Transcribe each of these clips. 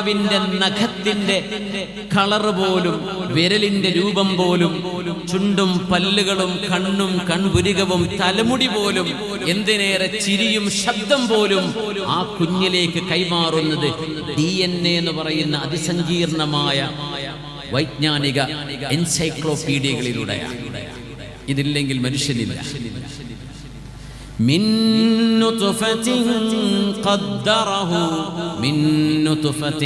ിന്റെ നഖത്തിന്റെ colour പോലും വിരലിന്റെ രൂപം പോലും ചുണ്ടും പല്ലുകളും കണ്ണും കൺപുരികവും തലമുടി പോലും എന്തിനേറെ ചിരിയും ശബ്ദം പോലും ആ കുഞ്ഞിലേക്ക് കൈമാറുന്നത് ഡി എൻ എ എന്ന് പറയുന്ന അതിസങ്കീർണമായ വൈജ്ഞാനിക എൻസൈക്ലോപീഡിയകളിലൂടെയാണ്. ഇതില്ലെങ്കിൽ മനുഷ്യനില്ല. من نطفة قدره من نطفة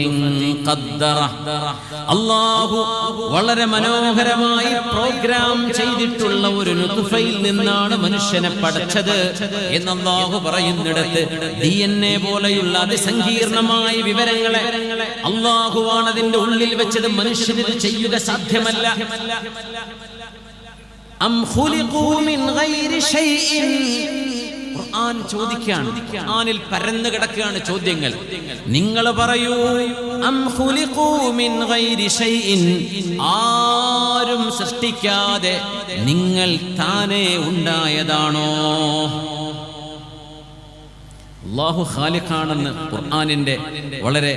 قدره അള്ളാഹു വളരെ മനോഹരമായി പ്രോഗ്രാം ചെയ്തിട്ടുള്ള ഒരു നുതുഫയിൽ നിന്നാണ് മനുഷ്യനെ പഠിച്ചത് എന്ന് അള്ളാഹു പറയുന്നിടത്ത് ഡി എൻ എ പോലെയുള്ള അതിസങ്കീർണമായ വിവരങ്ങളെ അള്ളാഹുവാണ് അതിന്റെ ഉള്ളിൽ വെച്ചത് മനുഷ്യനിത് ചെയ്യുക സാധ്യമല്ല അം ഖുലിഖൂ മിൻ ഗൈരി ഷൈഇൻ ഖുർആൻ ചോദിക്കാണ് ഖുർആനിൽ പരന്നു കിടക്കുകയാണ് ചോദ്യങ്ങൾ. നിങ്ങൾ പറയൂ അം ഖുലിഖൂ മിൻ ഗൈരി ഷൈഇൻ. ആരും സൃഷ്ടിക്കാതെ നിങ്ങൾ താനേ ഉണ്ടായതാണോ? അള്ളാഹു ഖാലിഖാണെന്ന് ഖുർആാനിന്റെ വളരെ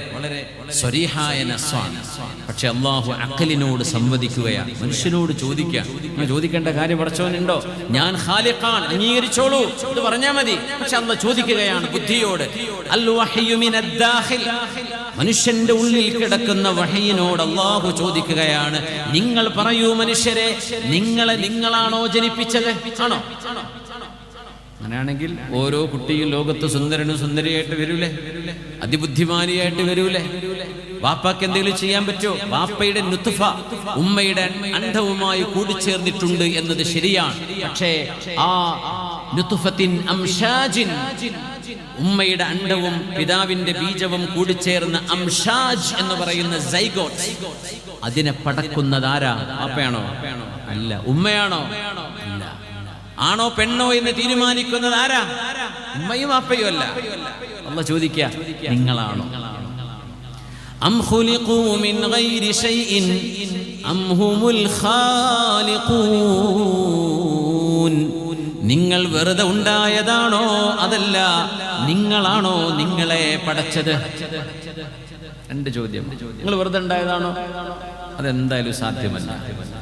പക്ഷെ അള്ളാഹു അക്കലിനോട് സംവദിക്കുകയാണ് മനുഷ്യനോട് ചോദിക്കുക ചോദിക്കേണ്ട കാര്യം പഠിച്ചവനുണ്ടോ ഞാൻ ഖാലിഖാൻ അംഗീകരിച്ചോളൂ. എന്ന് പറഞ്ഞാൽ മതി. പക്ഷെ അല്ല ചോദിക്കുകയാണ് ബുദ്ധിയോട്. മനുഷ്യന്റെ ഉള്ളിൽ കിടക്കുന്ന വഹയിനോട് അള്ളാഹു ചോദിക്കുകയാണ് നിങ്ങൾ പറയൂ മനുഷ്യരെ നിങ്ങളെ നിങ്ങളാണോ ജനിപ്പിച്ചത്? ആണോ? അങ്ങനെയാണെങ്കിൽ ഓരോ കുട്ടിയും ലോകത്ത് സുന്ദരനും സുന്ദരിയായിട്ട് വരൂലേ? അതിബുദ്ധിമാനിയായിട്ട് വരൂലേ? വാപ്പാക്ക് എന്തെങ്കിലും ചെയ്യാൻ പറ്റുമോ? വാപ്പയുടെ നുത്തുഫ ഉമ്മയുടെ അണ്ഡവുമായി കൂടിച്ചേർന്നിട്ടുണ്ട് എന്നത് ശരിയാണ്. പക്ഷേ ആ നുത്തുഫത്തിൻ അംഷാജിൻ ഉമ്മയുടെ അണ്ഡവും പിതാവിന്റെ ബീജവും കൂടിച്ചേർന്ന അംഷാജ് എന്ന് പറയുന്ന അതിനെ പടക്കുന്നതാരാ? വാപ്പയാണോ? അല്ല ഉമ്മയാണോ? ആണോ പെണ്ണോ എന്ന് തീരുമാനിക്കുന്നത് ആരാ? ഉമ്മയും അപ്പയും അല്ല. അല്ല ചോദിക്ക നിങ്ങളാണോ? നിങ്ങൾ വെറുതെ ഉണ്ടായതാണോ? അതല്ല നിങ്ങളാണോ നിങ്ങളെ പടച്ചത്? രണ്ട് ചോദ്യം. നിങ്ങൾ വെറുതെ ഉണ്ടായതാണോ? അതെന്തായാലും സാധ്യമല്ല.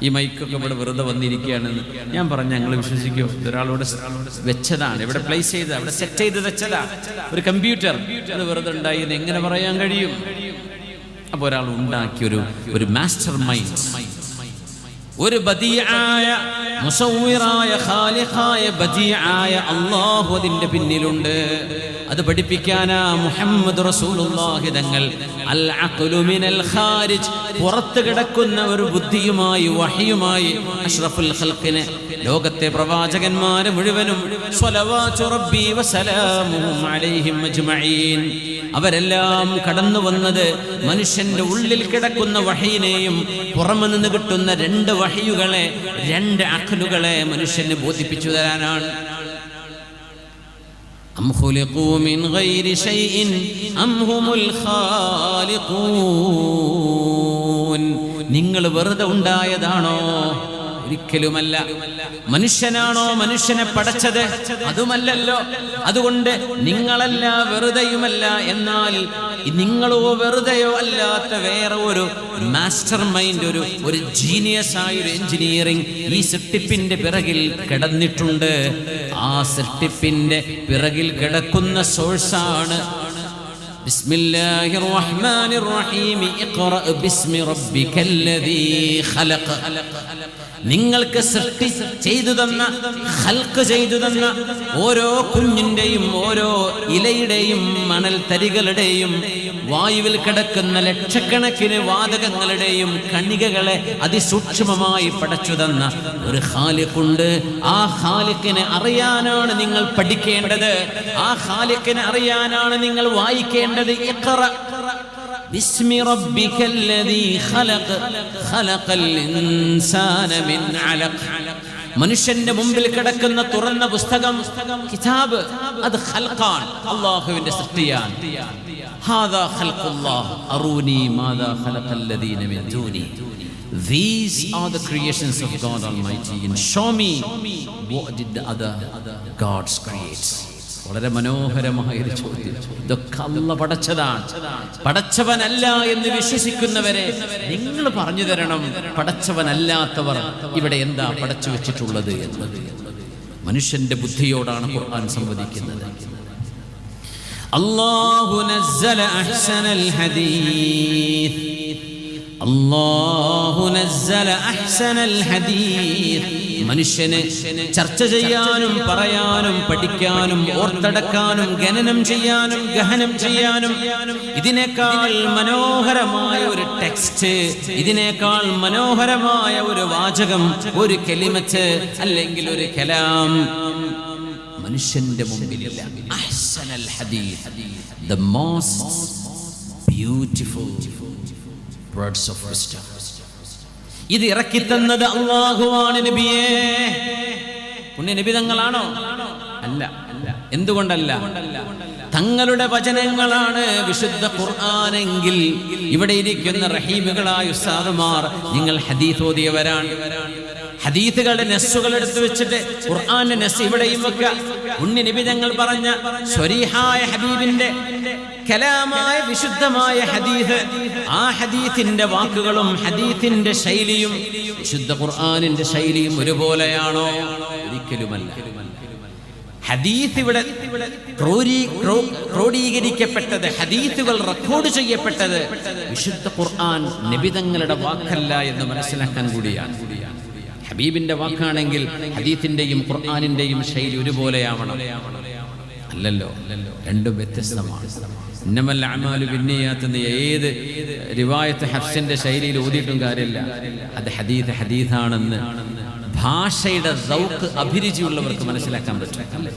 ഈ മൈക്കൊക്കെ ഇവിടെ വെറുതെ വന്നിരിക്കുകയാണെന്ന് ഞാൻ പറഞ്ഞു ഞങ്ങൾ വിശ്വസിക്കുമോ ഇതൊരാളോട് വെച്ചതാണ്. ഇവിടെ പ്ലേസ് ചെയ്ത അവിടെ സെറ്റ് ചെയ്ത് വെച്ചതാ. ഒരു കമ്പ്യൂട്ടർ അത് വെറുതെ ഉണ്ടായി എന്ന് എങ്ങനെ പറയാൻ കഴിയും? അപ്പൊ ഒരാൾ ഉണ്ടാക്കിയ ഒരു ഒരു മാസ്റ്റർ മൈൻഡ് ഒരു ബദിയായ മുസവ്വിറായ ഖാലിഖായ ബദിയായ അല്ലാഹു അതിന്റെ പിന്നിലുണ്ട്. അത് പഠിപ്പിക്കാനാ മുഹമ്മദ് റസൂലുള്ളാഹി തങ്ങൾ. അൽ അഖ്ലു മിനൽ ഖാരിജ് പുറത്തു കിടക്കുന്ന ഒരു ബുദ്ധിയുമായി വഹിയുമായി അഷ്റഫുൽ ഖൽഖിനെ. ലോകത്തെ പ്രവാചകന്മാരെ മുഴുവനും റബ്ബി വസലാമുഹും അലൈഹിം അജ്മഈൻ. അവരെല്ലാം കടന്നു വന്നത് മനുഷ്യന്റെ ഉള്ളിൽ കിടക്കുന്ന വഹയിനെയും പുറമെ നിന്ന് കിട്ടുന്ന രണ്ട് വഹയുകളെ രണ്ട് നഖലുകളെ മനുഷ്യന് ബോധിപ്പിച്ചു തരാനാണ്. നിങ്ങൾ വെറുതെ ഉണ്ടായതാണോ? ഒരിക്കലുമല്ല മനുഷ്യനാണോ മനുഷ്യനെ പടച്ചത് അതുമല്ലല്ലോ അതുകൊണ്ട് നിങ്ങളല്ല വെറുതെയുമല്ല എന്നാൽ നിങ്ങളോ വെറുതെയോ അല്ലാത്ത വേറെ ഒരു മാസ്റ്റർ മൈൻഡ് ഒരു ഒരു ജീനിയസ് ആയ ഒരു എഞ്ചിനീയറിംഗ് ഈ സൃഷ്ടിപ്പിന്റെ പിറകിൽ കിടന്നിട്ടുണ്ട് ആ സൃഷ്ടിപ്പിന്റെ പിറകിൽ കിടക്കുന്ന സോഴ്സാണ് بسم الله الرحمن الرحيم اقرأ باسم ربك الذي خلق നിങ്ങൾക്ക് സൃഷ്ടി ചെയ്തു തന്ന ഹൽക്ക് ചെയ്തു തന്ന ഓരോ കുഞ്ഞിന്റെയും ഓരോ ഇലയുടെയും മണൽ തരികളുടെയും വായുവിൽ കിടക്കുന്ന ലക്ഷക്കണക്കിന് വാതകങ്ങളുടെയും കണികകളെ അതിസൂക്ഷ്മമായി പടച്ചു തന്ന ഒരു ഹാലിക്കുണ്ട് ആ ഹാലിക്കിനെ അറിയാനാണ് നിങ്ങൾ പഠിക്കേണ്ടത്. ആ ഹാലിക്കിനെ അറിയാനാണ് നിങ്ങൾ വായിക്കേണ്ടത്. ഇഖ്റ باسم ربك الذي خلق خلق الإنسان من علق മനുഷ്യന്റെ മുമ്പിൽ കിടക്കുന്ന തുറന്ന പുസ്തകം കിതാബ് അത് ഖൽഖാൻ അള്ളാഹുവിന്റെ സൃഷ്ടിയാണ് ഹാദാ ഖൽഖുല്ലാഹ് അറൂനി മാദാ ഖലഖല്ലദീന മിൻ ദൂനി These are the creations of God Almighty and show me what did the other gods create വളരെ മനോഹരമായ ഒരു ചോദ്യം. ഇതൊക്കെ അല്ല പടച്ചതാണ്. പടച്ചവനല്ല എന്ന് വിശ്വസിക്കുന്നവരെ നിങ്ങൾ പറഞ്ഞു തരണം. പടച്ചവനല്ലാത്തവർ ഇവിടെ എന്താ പടച്ചു വെച്ചിട്ടുള്ളത് എന്നത് മനുഷ്യന്റെ ബുദ്ധിയോടാണ് ഖുർആൻ സംവദിക്കുന്നത്. അല്ലാഹു നസ്സല അഹ്സനൽ ഹദീസ്. അല്ലാഹു നസ്സല അഹ്സനൽ ഹദീസ്. മനുഷ്യന് ചർച്ച ചെയ്യാനും പറയാനും പഠിക്കാനും ഓർത്തടക്കാനും ഖനനം ചെയ്യാനും ഗഹനം ചെയ്യാനും ഇതിനേക്കാൾ മനോഹരമായ ഒരു ടെക്സ്റ്റ് ഇതിനേക്കാൾ മനോഹരമായ ഒരു വാചകം ഒരു കെലിമച്ച് അല്ലെങ്കിൽ ഒരു കലാം മനുഷ്യന്റെ മുമ്പിലില്ല. Most beautiful words of wisdom ഇത് ഇറക്കി തന്നത് അള്ളാഹുവാണ് നബിയേ. പുണ്യ നിബിതങ്ങളാണോ? അല്ല. അല്ല എന്തുകൊണ്ടല്ല? തങ്ങളുടെ വചനങ്ങളാണ് വിശുദ്ധ ഖുർആാനെങ്കിൽ ഇവിടെ ഇരിക്കുന്ന റഹീമുകളായ ഉസ്താദുമാർ നിങ്ങൾ ഹദീസ് ഓതിയവരാണ്. ഹദീസുകളുടെ നെസ്സുകൾ എടുത്തു വെച്ചിട്ട് ഖുർആന്റെ നെസ് ഇവിടെയും വെക്കുക. ഉണ്ണി നബി തങ്ങൾ പറഞ്ഞ സ്വരീഹായ ഹബീബിന്റെ കലാമായ വിശുദ്ധമായ ഹദീഫ് ആ ഹദീഫിന്റെ വാക്കുകളും ഹദീഫിന്റെ ശൈലിയും വിശുദ്ധ ഖുർആാനിന്റെ ശൈലിയും ഒരുപോലെയാണോ? ഒരിക്കലുമല്ല. ഹദീസ് ഇവിടെ ക്രോഡീകരിക്കപ്പെട്ടത് ഹദീസുകൾ റെക്കോർഡ് ചെയ്യപ്പെട്ടത് വിശുദ്ധ ഖുർആൻ നിബിതങ്ങളുടെ വാക്കല്ല എന്ന് മനസ്സിലാക്കാൻ കൂടിയാണ്. ഹബീബിന്റെ വാക്കാണെങ്കിൽ ഹദീസിന്റെയും ഖുർആാനിന്റെയും ശൈലി ഒരുപോലെയാവണം. അല്ലല്ലോ? രണ്ടും വ്യത്യസ്തമാണ്. ഇന്നമല്ല അമാലു പിന്നെയാത്തുന്ന ഏത് റിവായത്ത് ഹഫ്സിന്റെ ശൈലിയിൽ ഓതിയിട്ടും കാര്യമില്ല. അത് ഹദീസ് ഹദീദാണെന്ന് ഭാഷയുടെ സൗക്ക് അഭിരുചിയുള്ളവർക്ക് മനസ്സിലാക്കാൻ പറ്റും.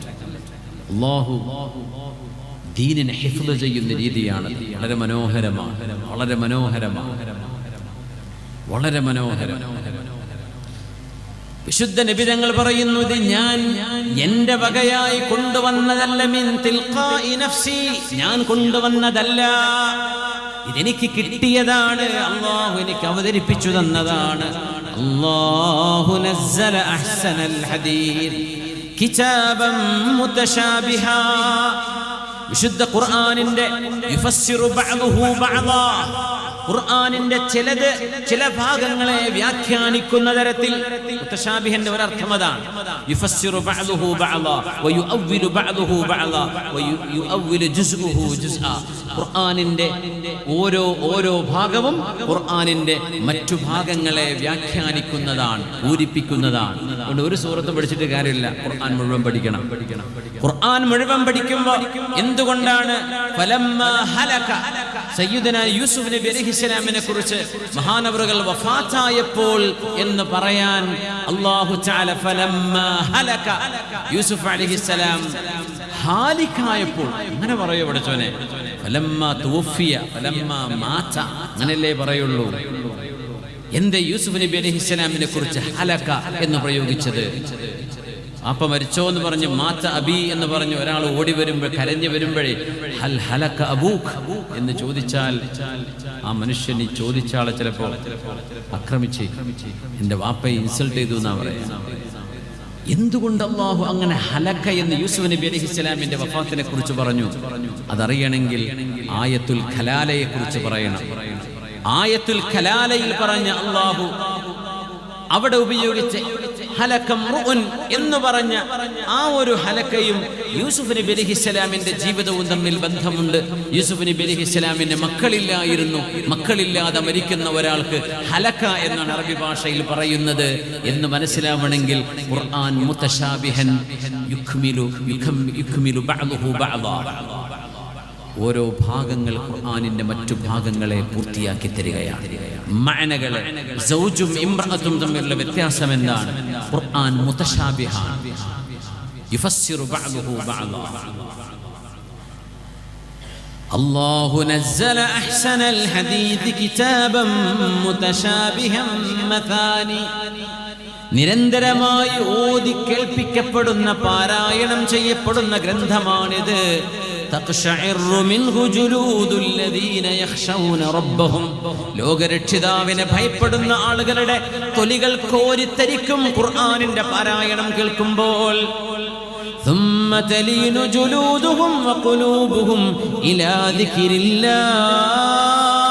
ഹിഫ്ള് ചെയ്യുന്ന രീതിയാണ് വളരെ മനോഹരമാണ്. വളരെ മനോഹരമാണ്. വളരെ മനോഹരം. വിശുദ്ധ നിബിതങ്ങൾ പറയുന്നു ഇത് ഞാൻ എന്റെ വകയായി കൊണ്ടുവന്നതല്ല മിൻ നഫ്സി. ഞാൻ കൊണ്ടുവന്നതല്ല. ഇതെനിക്ക് കിട്ടിയതാണ്. അള്ളാഹു എനിക്ക് അവതരിപ്പിച്ചു തന്നതാണ്. അഹ്സനൽ വിശുദ്ധ ഖുർആനിന്റെ ഖുർആനിന്റെ ചിലത് ചില ഭാഗങ്ങളെ വ്യാഖ്യാനിക്കുന്ന തരത്തിൽ മുത്തശാബിഹന്റെ ഒരർത്ഥം ഖുർആനിന്റെ ഓരോ ഓരോ ഭാഗവും ഖുർആനിന്റെ മറ്റു ഭാഗങ്ങളെ വ്യാഖ്യാനിക്കുന്നതാണ് പൂരിപ്പിക്കുന്നതാണ്. അതുകൊണ്ട് ഒരു സൂറത്തും പഠിച്ചിട്ട് കാര്യമില്ല. ഖുർആൻ മുഴുവൻ പഠിക്കണം. ഖുർആൻ മുഴുവൻ പഠിക്കുമ്പോൾ എന്തുകൊണ്ടാണ്? ഫലമ്മ ഹലക. സയ്യിദന യൂസുഫ് നബി അലൈഹിസ്സലാമിനെ കുറിച്ച് മഹാനവറുകൾ വഫാത്തായപ്പോൾ എന്ന് പറയാൻ ഹലക. യൂസുഫ് അലൈഹിസ്സലാം ഹാലിക്കായപ്പോൾ. അങ്ങനെ പറയോ പഠിച്ചോനെ ഫലമ്മ തുവഫിയ ഫലമ്മ മാത. അങ്ങനെല്ലേ പറയുള്ളൂ. എന്തേ യൂസുഫ് നബി അലൈഹിസ്സലാമിനെ കുറിച്ച് ഹലക എന്ന് പ്രയോഗിച്ചത്? അപ്പ മരിച്ചോ എന്ന് പറഞ്ഞ് മാറ്റ അബി എന്ന് പറഞ്ഞ് ഒരാൾ ഓടി വരുമ്പോൾ കരഞ്ഞു വരുമ്പോഴേ ഹൽ ഹലക്ക അബൂഖ് എന്ന് ചോദിച്ചാൽ ആ മനുഷ്യൻ ഈ ചോദിച്ച ആളെ ചിലപ്പോ ആക്രമിച്ച്. എന്റെ വാപ്പയെ ഇൻസൾട്ട് ചെയ്തു എന്നാ പറയാ. എന്തുകൊണ്ട് അള്ളാഹു അങ്ങനെ ഹലക്ക എന്ന് യൂസുഫ് നബി അലൈഹി ഇസ്ലാമിന്റെ വഫാത്തിനെ കുറിച്ച് പറഞ്ഞു? അതറിയണമെങ്കിൽ ആയത്തുൽ ഖലാലയെ കുറിച്ച് പറയണം. ആയത്തുൽ ഖലാലയിൽ പറഞ്ഞ അള്ളാഹു അവിടെ ഉപയോഗിച്ച് എന്ന് പറഞ്ഞ ആ ഒരു ഹലക്കയും യൂസുഫ് നബി അലഹിസ്സലാമിന്റെ ജീവിതവും തമ്മിൽ ബന്ധമുണ്ട്. യൂസുഫ് നബി അലഹിസ്സലാമിന് മക്കളില്ലായിരുന്നു. മക്കളില്ലാതെ മരിക്കുന്ന ഒരാൾക്ക് ഹലക്ക എന്നാണ് അറബി ഭാഷയിൽ പറയുന്നത് എന്ന് മനസ്സിലാവണമെങ്കിൽ ഖുർആൻ മുത്തശാബിഹൻ യുഖ്മിലു യുഖ്മിലു ബഅദുഹു ബഅദാ. ഓരോ ഭാഗങ്ങൾ ഖുർആനിന്റെ മറ്റു ഭാഗങ്ങളെ പൂർത്തിയാക്കി തരികയാണ് മഅനകളെ സൗജും ഇമ്രഅത്തും തമ്മിലുള്ള വ്യത്യാസം എന്താണ് ഖുർആൻ മുതശാബിഹാൻ യുഫസ്സിറു ബഅദുഹു ബഅദാ الله نزل أحسن الحديث كتابا متشابها مثاني നിരന്തരമായി ഓതി കേൾപ്പിക്കപ്പെടുന്ന പാരായണം ചെയ്യപ്പെടുന്ന ഗ്രന്ഥമാണിത് തഖ്ശഇറു മിൻഹു ജുലൂദുൽ ലദീന യഖ്ശൗന റബ്ബഹും ലോകരക്ഷിതാവിനെ ഭയപ്പെടുന്ന ആളുകളുടെ തൊലികൾ കോരിത്തരിക്കും ഖുർആനിന്റെ പാരായണം കേൾക്കുമ്പോൾ ثم ثم تلين جلودهم وقلوبهم إلى ذكر الله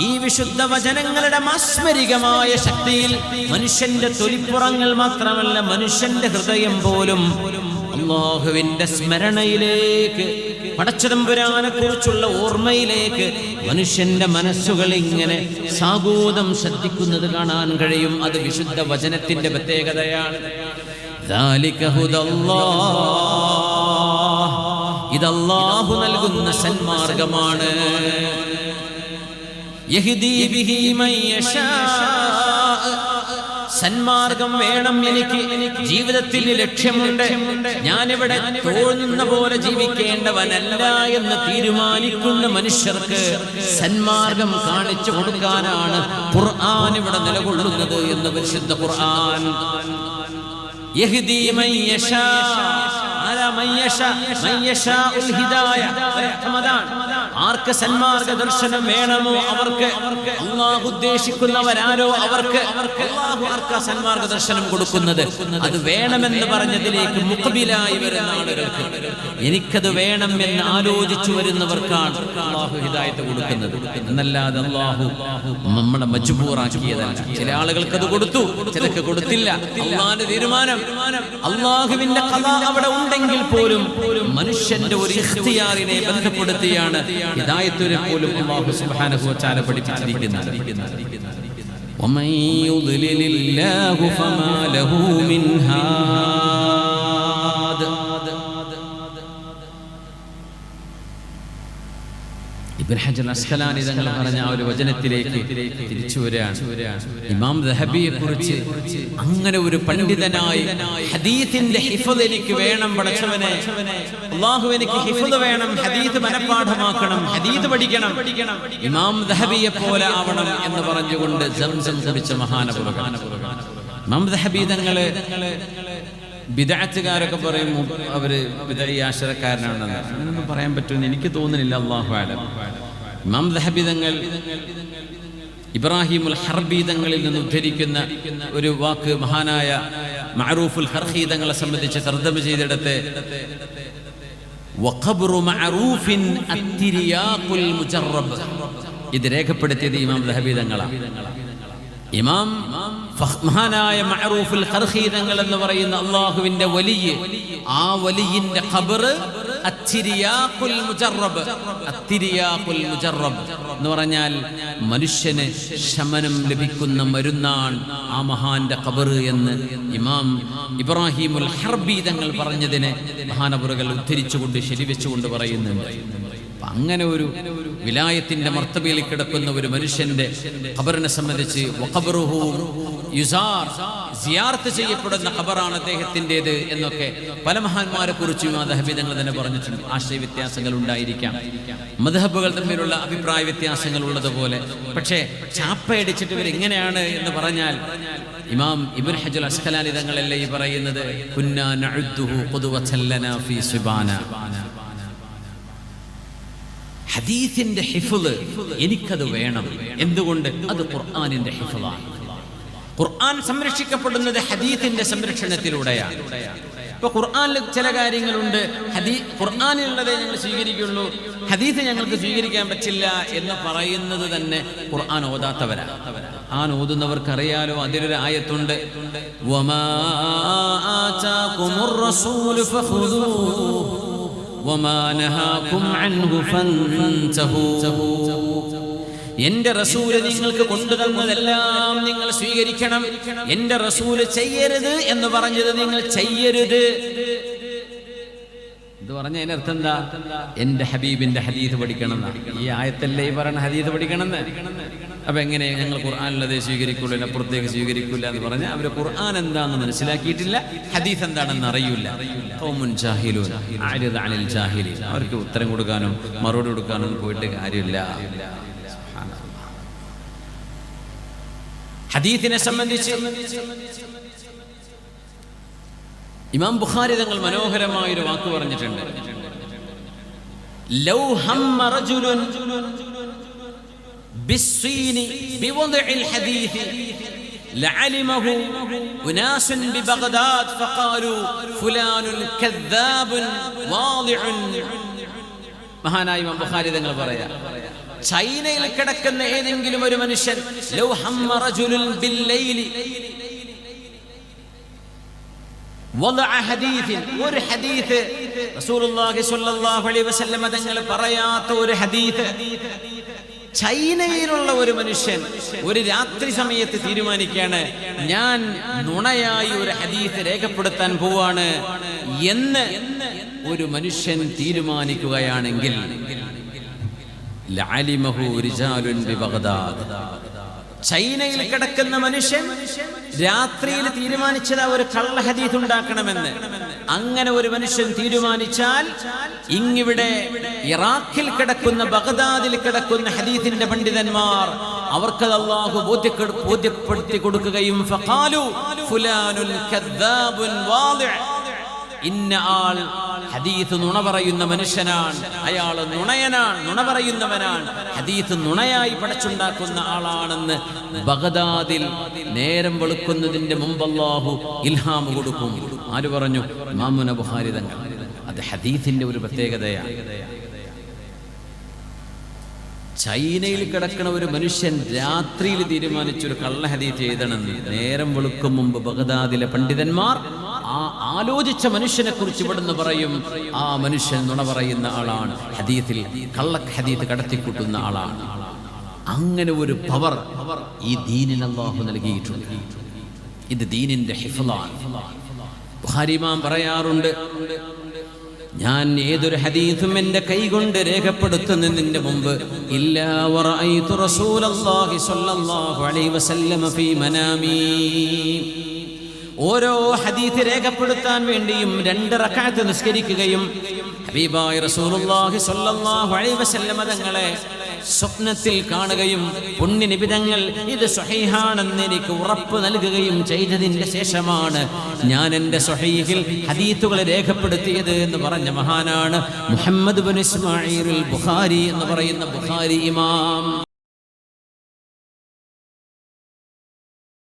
ഈ വിശുദ്ധ വചനങ്ങളുടെ മാസ്മരികമായ ശക്തിയിൽ മനുഷ്യന്റെ തൊലിപ്പുറങ്ങൾ മാത്രമല്ല മനുഷ്യന്റെ ഹൃദയം പോലും അള്ളാഹുവിന്റെ സ്മരണയിലേക്ക് പടച്ചതമ്പുരാനെ കുറിച്ചുള്ള ഓർമ്മയിലേക്ക് മനുഷ്യന്റെ മനസ്സുകൾ ഇങ്ങനെ സാഗോദം ശ്രദ്ധിക്കുന്നത് കാണാൻ കഴിയും. അത് വിശുദ്ധ വചനത്തിന്റെ പ്രത്യേകതയാണ്. ഇതല്ലാഹു നൽകുന്ന സന്മാർഗമാണ്. യഹിദീ ബിഹി മൻ യശാ. സന്മാർഗം വേണം എനിക്ക് ജീവിതത്തിൽ ലക്ഷ്യമുണ്ട് ഞാനിവിടെ തോന്നുന്ന പോലെ ജീവിക്കേണ്ടവനല്ല എന്ന് തീരുമാനിക്കുന്ന മനുഷ്യർക്ക് സന്മാർഗം കാണിച്ചു കൊടുക്കാനാണ് ഖുർആൻ ഇവിടെ നിലകൊള്ളുന്നത് എന്ന് പരിശുദ്ധ ഖുർആൻ യഹ്ദീ മൻ യശാ. ആരാ യശാ? മൻ ഹിദായ. അർത്ഥമതാണ്. ആർക്ക് സന്മാർഗ ദർശനം വേണമോ അവർക്ക് അള്ളാഹു ഉദ്ദേശിക്കുന്നവരാരോ അവർക്ക് അള്ളാഹു ആർക്കാ സന്മാർഗ ദർശനം കൊടുക്കുന്നത്? അത് വേണമെന്ന് പറഞ്ഞതിലേക്ക് മുഖബിലായി വരുന്ന ആളുകൾക്ക്. എനിക്കത് വേണം എന്ന് ആലോചിച്ചു വരുന്നവർക്കാണ് അള്ളാഹു ഹിദായത്ത് കൊടുക്കുന്നത്. എന്നല്ലാതെ അള്ളാഹു നമ്മളെ മജ്ബൂറാക്കിയതല്ല. ചില ആളുകൾക്ക് അത് കൊടുത്തു ചിലക്ക് കൊടുത്തില്ല. അള്ളാഹിന്റെ തീരുമാനം. അള്ളാഹുവിന്റെ കഥ അവിടെ ഉണ്ടെങ്കിൽ പോലും മനുഷ്യന്റെ ഒരു ഇഖ്തിയാറിനെ ബന്ധപ്പെടുത്തിയാണ് ഹിദായത്തിനെ പോലും അള്ളാഹു സുബ്ഹാനഹു വതആല പഠിപ്പിച്ചിരിക്കുന്നത് ومن يضلل الله فما له من هاد തങ്ങൾ പറഞ്ഞ ആ ഒരു വചനത്തിലേക്ക് തിരിച്ചു വരികയാണ്. ഇമാം ദഹബിയെ കുറിച്ച് അങ്ങനെ ഒരു പണ്ഡിതനായി ഹദീത്തിന്റെ ഹിഫദ് എനിക്ക് വേണം പടച്ചവനെ. അള്ളാഹു എനിക്ക് ഹിഫദ് വേണം ഹദീത്ത് മനഃപ്പാഠമാക്കണം ഹദീത്ത് പഠിക്കണം. ഇമാം ദഹബിയെ പോലെ ആവണം എന്ന് പറഞ്ഞുകൊണ്ട് ജംസം കുടിച്ച മഹാനപുറ ഇമാം ദഹബി തങ്ങൾ ബിദാറ്റുകാരൊക്കെ പറയും അവർ ബിദഈ ആശ്രക്കാരനാണെന്ന് അങ്ങനെയൊന്നും പറയാൻ പറ്റുമെന്ന് എനിക്ക് തോന്നുന്നില്ല അള്ളാഹു ആലം ഇമാം ദഹബി തങ്ങൾ ഇബ്രാഹിമുൽ ഹർബീതങ്ങളിൽ നിന്ന് ഉദ്ധരിക്കുന്ന ഒരു വാക്ക് മഹാനായ മഅറൂഫുൽ ഹർഹീതങ്ങളെ സംബന്ധിച്ച് തർദ്ദമ ചെയ്തിടത്ത് ഇത് രേഖപ്പെടുത്തിയത് ഇമാം ദഹബി തങ്ങളാണ്. ഇമാം മഹാനായ മഅറൂഫുൽ ഹർഹീതങ്ങൾ എന്ന് പറയുന്ന അള്ളാഹുവിന്റെ വലിയ ആ വലിയ ഖബർ എന്ന് പറഞ്ഞാൽ മനുഷ്യന് ശമനം ലഭിക്കുന്ന മരുന്നാണ് ആ മഹാന്റെ കബറ് എന്ന് ഇമാം ഇബ്രാഹിമുൽ ഹർബി തങ്ങൾ പറഞ്ഞതിനെ മഹാനബറുകൾ ഉദ്ധരിച്ചുകൊണ്ട് ശരിവെച്ചുകൊണ്ട് പറയുന്നുണ്ട്. അങ്ങനെ ഒരു വിലായത്തിന്റെ മർത്തബയിൽ കിടക്കുന്ന ഒരു മനുഷ്യന്റെ ഖബറിനെ സംബന്ധിച്ച് ചെയ്യപ്പെടുന്ന ഖബറാണ് അദ്ദേഹത്തിന്റെത് എന്നൊക്കെ പല മഹാന്മാരെ കുറിച്ചും മതഹബിതങ്ങൾ തന്നെ പറഞ്ഞിട്ടുണ്ട്. ആശയ വ്യത്യാസങ്ങൾ ഉണ്ടായിരിക്കാം. മധഹബുകൾ തമ്മിലുള്ള അഭിപ്രായ വ്യത്യാസങ്ങൾ ഉള്ളതുപോലെ. പക്ഷേ ചാപ്പയടിച്ചിട്ട് ഇവർ എങ്ങനെയാണ് എന്ന് പറഞ്ഞാൽ ഇമാം ഇബുൽ ഹജുൽ അസ്ഖലാനി തങ്ങളല്ലേ ഈ പറയുന്നത്? കുന്നാ ഫീ സുബാന. ഹദീസിന്റെ ഹിഫുൾ എനിക്കത് വേണം. എന്തുകൊണ്ട്? അത് ഖുർആാനിന്റെ ഹിഫുളാണ്. ഖുർആൻ സംരക്ഷിക്കപ്പെടുന്നത് ഹദീസിന്റെ സംരക്ഷണത്തിലൂടെയാണ്. ഇപ്പൊ ഖുർആാനിൽ ചില കാര്യങ്ങളുണ്ട്. ഹദീ ഖുർആാനിലുള്ളതേ ഞങ്ങൾ സ്വീകരിക്കുള്ളൂ. ഹദീസ് ഞങ്ങൾക്ക് സ്വീകരിക്കാൻ പറ്റില്ല എന്ന് പറയുന്നത് തന്നെ ഖുർആൻ ഓതാത്തവരാണ്. ആ ഓതുന്നവർക്ക് അറിയാലോ അതിലൊരു ആയത്തുണ്ട്. വമാ വമാ نهاكم عنه فانتهوا. എന്റെ റസൂൽ നിങ്ങൾക്ക് കൊണ്ടുതന്നതെല്ലാം നിങ്ങൾ സ്വീകരിക്കണം. എന്റെ റസൂൽ ചെയ്യരുത് എന്ന് പറഞ്ഞത് നിങ്ങൾ ചെയ്യരുത്. ഇത് പറഞ്ഞ അതിനർത്ഥം എന്താ? എന്റെ ഹബീബിന്റെ ഹദീദ് പഠിക്കണം. ഈ ആയത്തല്ലേ ഈ പറയുന്ന ഹദീദ് പഠിക്കണം അപ്പൊ എങ്ങനെ ഞങ്ങൾ ഖുർആാനുള്ളതേ സ്വീകരിക്കുള്ളൂ അപ്പുറത്തേക്ക് സ്വീകരിക്കില്ല എന്ന് പറഞ്ഞാൽ അവർ ഖുർആൻ എന്താണെന്ന് മനസ്സിലാക്കിയിട്ടില്ല ഹദീസ് എന്താണെന്ന് അറിയില്ല. അവർക്ക് ഉത്തരം കൊടുക്കാനും മറുപടി കൊടുക്കാനും പോയിട്ട് കാര്യമില്ല. ഹദീസിനെ സംബന്ധിച്ച് ഇമാം ബുഖാരി തങ്ങൾ മനോഹരമായ ഒരു വാക്ക് പറഞ്ഞിട്ടുണ്ട്. ലൗ റജുലുൻ ബിസ്സീനി ബിവദഇൽ ഹദീസ് لعلمه أناس ببغداد فقالوا فلان كذاب واضع മഹാനായ ഇമാം ബുഖാരി തങ്ങൾ പറയാ ചൈനയിൽ കിടക്കുന്ന ഏതെങ്കിലും ഒരു മനുഷ്യൻ ലൗ ഹമ്മ റജുലുൻ ബില്ലൈലി വദഅ ഹദീഥിൻ ഒരു ഹദീത്ത് റസൂലുള്ളാഹി സ്വല്ലല്ലാഹു അലൈഹി വസല്ലം തങ്ങൾ പറയാത്ത ഒരു ഹദീത്ത് ചൈനയിലുള്ള ഒരു മനുഷ്യൻ ഒരു രാത്രി സമയത്ത് തീരുമാനിക്കുകയാണ് ഞാൻ നുണയായി ഒരു ഹദീസ് രേഖപ്പെടുത്താൻ പോവാണ് എന്ന് ഒരു മനുഷ്യൻ തീരുമാനിക്കുകയാണെങ്കിൽ ചൈനയിൽ കിടക്കുന്ന മനുഷ്യൻ രാത്രിയിൽ തീരുമാനിച്ചത് ഒരു കള്ള ഹദീസ് ഉണ്ടാക്കണമെന്ന്. അങ്ങനെ ഒരു മനുഷ്യൻ തീരുമാനിച്ചാൽ ഇങ്ങിവിടെ ഇറാഖിൽ കിടക്കുന്ന ബഗ്ദാദിൽ കിടക്കുന്ന ഹദീസിന്റെ പണ്ഡിതന്മാർ അവർക്ക് അള്ളാഹു ബോധ്യപ്പെടുത്തി കൊടുക്കുകയും ഇന്ന ആൾ ഹദീത്ത് നുണ പറയുന്ന മനുഷ്യനാണ്. അയാൾ നുണയനാണ് നുണ പറയുന്നവനാണ്. ഹദീത്ത് നുണയായി പടച്ചുണ്ടാക്കുന്ന ആളാണെന്ന് ബഗദാദിൽ നേരം വെളുക്കുന്നതിന്റെ മുമ്പ് അല്ലാഹു ഇൽഹാം കൊടുക്കും. ആര് പറഞ്ഞു? മാമുന ബുഹാരി തങ്ങൾ അത് ഹദീഫിന്റെ ഒരു പ്രത്യേകതയാണ്. ചൈനയിൽ കിടക്കുന്ന ഒരു മനുഷ്യൻ രാത്രിയിൽ തീരുമാനിച്ചൊരു കള്ള ഹദീഫ് എഴുതണമെന്ന് നേരം വെളുക്കും മുമ്പ് ബഗദാദിലെ പണ്ഡിതന്മാർ ആ ആലോചിച്ച മനുഷ്യനെ കുറിച്ച് ഇവിടുന്ന് പറയും ആ മനുഷ്യൻ നുണ പറയുന്ന ആളാണ്. ഹദീത്തിൽ കള്ള ഹദീത്ത് കടത്തിക്കൂട്ടുന്ന ആളാണ്. അങ്ങനെ ഒരു പവർ ഈ ദീനിന് അള്ളാഹു നൽകിയിട്ടുണ്ട്. ഇത് ദീനിന്റെ ഹിഫലാണ് ബുഹാരിമാം പറയാറുണ്ട് ഞാൻ ഏതൊരു ഹദീസും എന്റെ കൈകൊണ്ട് രേഖപ്പെടുത്തുന്നതിന്റെ മുമ്പ്. ഓരോ ഹദീസ് രേഖപ്പെടുത്താൻ വേണ്ടിയും രണ്ട് റക്അത്ത് നിസ്കരിക്കുകയും ഹബീബായ റസൂലുള്ളാഹി സ്വല്ലല്ലാഹു അലൈഹി വസല്ലം തങ്ങളെ സ്വപ്നത്തിൽ കാണുകയും പുണ്യനിബിതങ്ങൾ ഇത് സ്വഹീഹാണെന്ന് എനിക്ക് ഉറപ്പ് നൽകുകയും ചെയ്തതിന്റെ ശേഷമാണ് ഞാൻ എന്റെ സ്വഹീഹിൽ ഹദീത്തുകളെ രേഖപ്പെടുത്തിയത് എന്ന് പറഞ്ഞ മഹാനാണ് മുഹമ്മദ് ബുൻ ഇസ്മായിൽ ബുഖാരി എന്ന് പറയുന്ന ബുഖാരി ഇമാം.